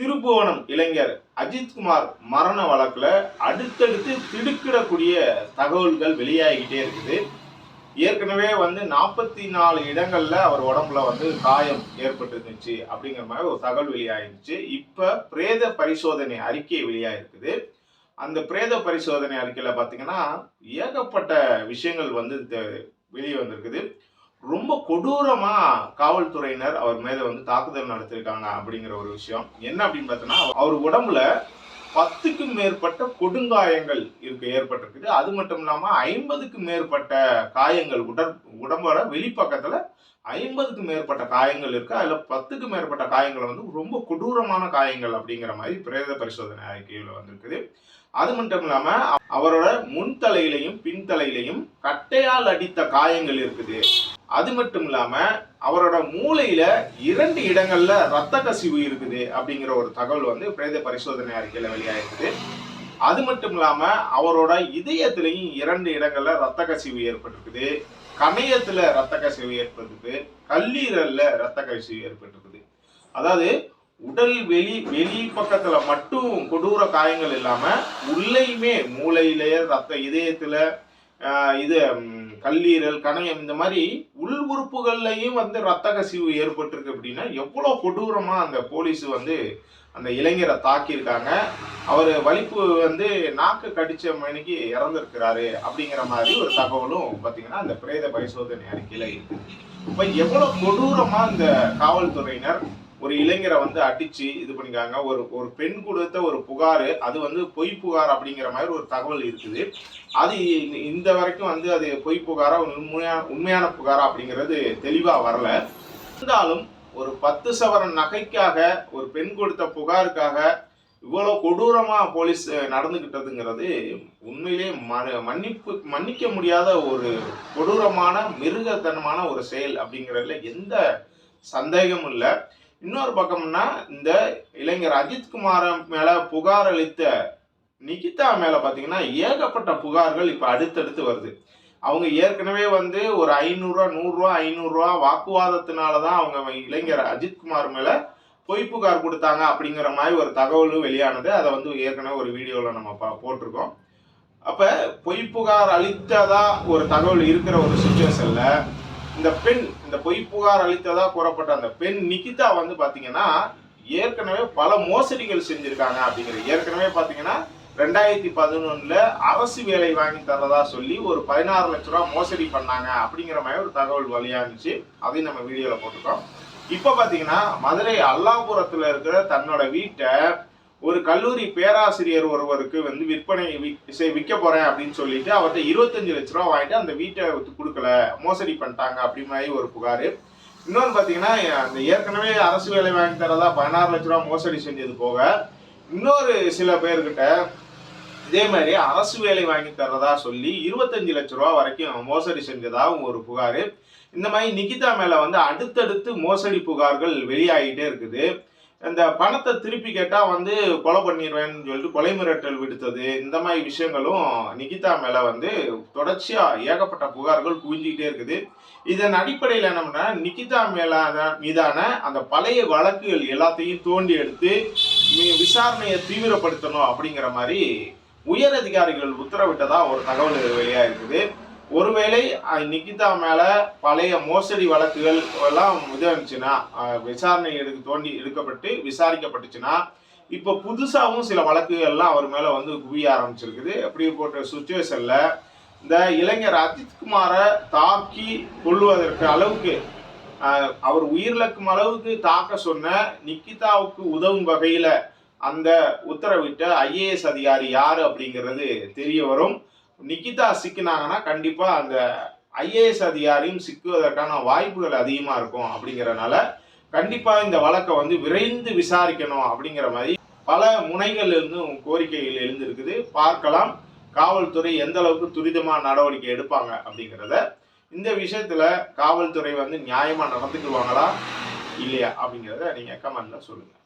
திருப்புவனம் இளைஞர் அஜித்குமார் மரண வழக்கில் அடுத்தடுத்து திடுக்கிடக்கூடிய தகவல்கள் வெளியாகிட்டே இருக்குது. ஏற்கனவே வந்து நாற்பத்தி நாலு இடங்கள்ல அவர் உடம்புல வந்து காயம் ஏற்பட்டுருந்துச்சு அப்படிங்கிற மாதிரி ஒரு தகவல் வெளியாயிருந்துச்சு இப்ப பிரேத பரிசோதனை அறிக்கை வெளியாயிருக்குது அந்த பிரேத பரிசோதனை அறிக்கையில பாத்தீங்கன்னா ஏகப்பட்ட விஷயங்கள் வந்து வெளியே வந்திருக்குது ரொம்ப கொடூரமா காவல்துறையினர் அவர் மேல வந்து தாக்குதல் நடத்திருக்காங்க அப்படிங்கிற ஒரு விஷயம். என்ன அப்படின்னு பார்த்தோன்னா அவர் உடம்புல பத்துக்கும் மேற்பட்ட கொடுங்காயங்கள் இருக்கு ஏற்பட்டிருக்குது. அது மட்டும் இல்லாம ஐம்பதுக்கும் மேற்பட்ட காயங்கள் உடற் உடம்போட வெளிப்பக்கத்துல ஐம்பதுக்கும் மேற்பட்ட காயங்கள் இருக்கு. அதுல பத்துக்கும் மேற்பட்ட காயங்கள் வந்து ரொம்ப கொடூரமான காயங்கள் அப்படிங்கிற மாதிரி பிரேத பரிசோதனை அறிக்கையில் வந்திருக்குது. அது மட்டும் இல்லாம அவரோட முன் தலையிலையும் பின்தலையிலையும் கட்டையால் அடித்த காயங்கள் இருக்குது. அது மட்டும் இல்லாம அவரோட மூளையில இரண்டு இடங்கள்ல ரத்த கசிவு இருக்குது அப்படிங்கிற ஒரு தகவல் வந்து பிரேத பரிசோதனை அறிக்கையில வெளியாயிருக்குது அது மட்டும் இல்லாம அவரோட இதயத்திலையும் இரண்டு இடங்கள்ல ரத்த கசிவு ஏற்பட்டிருக்குது. கணையத்துல ரத்த கசிவு ஏற்பட்டிருக்கு. கல்லீரல்ல ரத்த கசிவு ஏற்பட்டிருக்குது. அதாவது உடல் வெளி வெளி பக்கத்துல மட்டும் கொடூர காயங்கள் இல்லாம உள்ளேயுமே மூளையிலேயே ரத்த இதயத்துல இது கல்லீரல் கணையம் இந்த மாதிரி உள் உறுப்புகள்லையும் வந்து ரத்த கசிவு ஏற்பட்டிருக்கு அப்படின்னா எவ்வளோ கொடூரமாக அந்த போலீஸ் வந்து அந்த இளைஞரை தாக்கியிருக்காங்க. அவர் வலிப்பு வந்து நாக்கு கடித்த மணிக்கு இறந்துருக்கிறாரு அப்படிங்கிற மாதிரி ஒரு தகவலும் பார்த்தீங்கன்னா அந்த பிரேத பரிசோதனை அறிக்கையில் இருக்கு. இப்போ எவ்வளோ கொடூரமாக இந்த காவல்துறையினர் ஒரு இளைஞரை வந்து அடிச்சு இது பண்ணிக்காங்க ஒரு ஒரு பெண் கொடுத்த ஒரு புகார் அது வந்து பொய் புகார் அப்படிங்கிற மாதிரி ஒரு தகவல் இருக்குது. அது இந்த- வரைக்கும் வந்து அது பொய் புகாரா உண்மையான உண்மையான புகாரா அப்படிங்கிறது தெளிவா வரல. இருந்தாலும் ஒரு பத்து சவரன் நகைக்காக ஒரு பெண் கொடுத்த புகாருக்காக இவ்வளோ கொடூரமாக போலீஸ் நடந்துக்கிட்டதுங்கிறது உண்மையிலேயே ம- மன்னிப்பு மன்னிக்க முடியாத ஒரு கொடூரமான மிருகத்தனமான ஒரு செயல் அப்படிங்கிறதுல எந்த சந்தேகமும் இல்லை. இன்னொரு பக்கம்னா இந்த இளைஞர் அஜித்குமார மேல புகார் அளித்த நிகிதா மேல பாத்தீங்கன்னா ஏகப்பட்ட புகார்கள் இப்ப அடுத்தடுத்து வருது. அவங்க ஏற்கனவே வந்து ஒரு ஐநூறுரூவா நூறுரூவா ஐநூறுரூவா வாக்குவாதத்தினால தான் அவங்க இளைஞர் அஜித்குமார் மேல பொய் புகார் கொடுத்தாங்க அப்படிங்கிற மாதிரி ஒரு தகவலும் வெளியானது. அதை வந்து ஏற்கனவே ஒரு வீடியோவில் நம்ம பா- போட்டிருக்கோம். அப்போ பொய் புகார் அளித்ததா ஒரு தகவல் இருக்கிற ஒரு சுச்சுவேஷனில் இந்த பெண் இந்த பொய் புகார் அளித்ததா கூறப்பட்ட அந்த பெண் நிகிதா வந்து பாத்தீங்கன்னா ஏற்கனவே பல மோசடிகள் செஞ்சிருக்காங்க அப்படிங்கிற ஏற்கனவே பாத்தீங்கன்னா ரெண்டாயிரத்தி பதினொன்னுல அரசு வேலை வாங்கி தரதா சொல்லி ஒரு பதினாறு லட்ச ரூபா மோசடி பண்ணாங்க அப்படிங்கிற மாதிரி ஒரு தகவல் வழியானுச்சு அதையும் நம்ம வீடியோல போட்டிருக்கோம். இப்ப பாத்தீங்கன்னா மதுரை அல்லாபுரத்துல இருக்கிற தன்னோட வீட்டை ஒரு கல்லூரி பேராசிரியர் ஒருவருக்கு வந்து விற்பனை விற்க போறேன் அப்படின்னு சொல்லிட்டு அவர்கிட்ட இருபத்தஞ்சு லட்ச ரூபா வாங்கிட்டு அந்த வீட்டை கொடுக்கல. மோசடி பண்ணிட்டாங்க அப்படி மாதிரி ஒரு புகார். இன்னொன்று பார்த்தீங்கன்னா அந்த ஏற்கனவே அரசு வேலை வாங்கி தரதா பதினாறு லட்ச ரூபா மோசடி செஞ்சது போக இன்னொரு சில பேர்கிட்ட இதே மாதிரி அரசு வேலை வாங்கி தரதா சொல்லி இருபத்தஞ்சு லட்ச ரூபா வரைக்கும் மோசடி செஞ்சதாகவும் ஒரு புகார். இந்த மாதிரி நிகிதா மேலே வந்து அடுத்தடுத்து மோசடி புகார்கள் வெளியாகிட்டே இருக்குது. இந்த பணத்தை திருப்பி கேட்டால் வந்து கொலை பண்ணிடுவேன்னு சொல்லிட்டு கொலை மிரட்டல் விடுத்தது. இந்த மாதிரி விஷயங்களும் நிகிதா மேலே வந்து தொடர்ச்சியாக ஏகப்பட்ட புகார்கள் குவிஞ்சிக்கிட்டே இருக்குது. இதன் அடிப்படையில் என்னம்னா நிகிதா மேலான மீதான அந்த பழைய வழக்குகள் எல்லாத்தையும் தோண்டி எடுத்து விசாரணையை தீவிரப்படுத்தணும் அப்படிங்கிற மாதிரி உயர் அதிகாரிகள் உத்தரவிட்டதாக ஒரு தகவல் வெளியாக இருக்குது ஒருவேளை நிகிதா மேல பழைய மோசடி வழக்குகள் எல்லாம் இது இருந்துச்சுன்னா விசாரணை எடுக்க தோண்டி எடுக்கப்பட்டு விசாரிக்கப்பட்டுச்சுன்னா இப்போ புதுசாகவும் சில வழக்குகள்லாம் அவர் மேல வந்து குவிய ஆரம்பிச்சிருக்குது. அப்படி போட்ட சுச்சுவேஷன்ல இந்த இளைஞர் அஜித்குமாரை தாக்கி கொள்வதற்கு அளவுக்கு அவர் உயிரிழக்கும் அளவுக்கு தாக்க சொன்ன நிக்கிதாவுக்கு உதவும் வகையில அந்த உத்தரவிட்ட ஐஏஎஸ் அதிகாரி யாரு அப்படிங்கிறது தெரிய வரும். நிக்கிதா சிக்கினாங்கன்னா கண்டிப்பாக அந்த ஐஏஎஸ் அதிகாரியும் சிக்குவதற்கான வாய்ப்புகள் அதிகமாக இருக்கும் அப்படிங்கிறனால கண்டிப்பாக இந்த வழக்கை வந்து விரைந்து விசாரிக்கணும் அப்படிங்கிற மாதிரி பல முனைகள் இருந்தும் கோரிக்கைகள் எழுந்திருக்குது. பார்க்கலாம். காவல்துறை எந்த அளவுக்கு துரிதமாக நடவடிக்கை எடுப்பாங்க அப்படிங்கிறத. இந்த விஷயத்தில் காவல்துறை வந்து நியாயமாக நடந்துக்குவாங்களா இல்லையா அப்படிங்கிறத நீங்கள் கமெண்டில் சொல்லுங்கள்